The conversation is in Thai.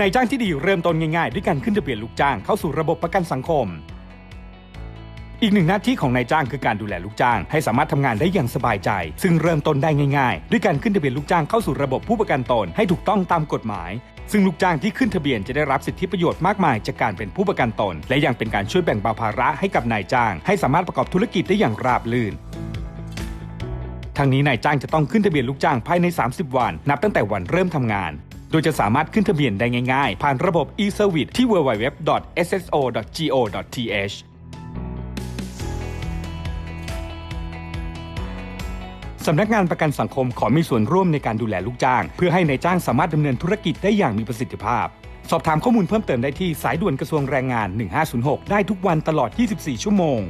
นายจ้างที่ดีเริ่มต้นง่ายๆ ด้วยการขึ้นทะเบียนลูกจ้างเข้าสู่ระบบประกันสังคม อีกหนึ่งหน้าที่ของนายจ้างคือการดูแลลูกจ้าง ให้สามารถทำงานได้อย่างสบายใจ ซึ่งเริ่มต้นได้ง่ายๆ ด้วยการขึ้นทะเบียนลูกจ้างเข้าสู่ระบบผู้ประกันตนให้ถูกต้องตามกฎหมาย ซึ่งลูกจ้างที่ขึ้นทะเบียนจะได้รับสิทธิประโยชน์มากมายจากการเป็นผู้ประกันตน และยังเป็นการช่วยแบ่งเบาภาระให้กับนายจ้าง ให้สามารถประกอบธุรกิจได้อย่างราบรื่นทั้งนี้นายจ้างจะต้องขึ้นทะเบียนลูกจ้างภายใน 30 วัน นับตั้งแต่วันเริ่มทำงาน โดยจะสามารถขึ้นทะเบียนได้ง่ายๆ ผ่านระบบ e-service ที่ www.sso.go.th สำนักงานประกันสังคมขอมีส่วนร่วมในการดูแลลูกจ้าง เพื่อให้ในายจ้างสามารถดำเนินธุรกิจได้อย่างมีประสิทธิภาพ สอบถามข้อมูลเพิ่มเติมได้ที่สายด่วนกระทรวงแรงงาน 1506 ได้ทุกวันตลอด 24 ชั่วโมง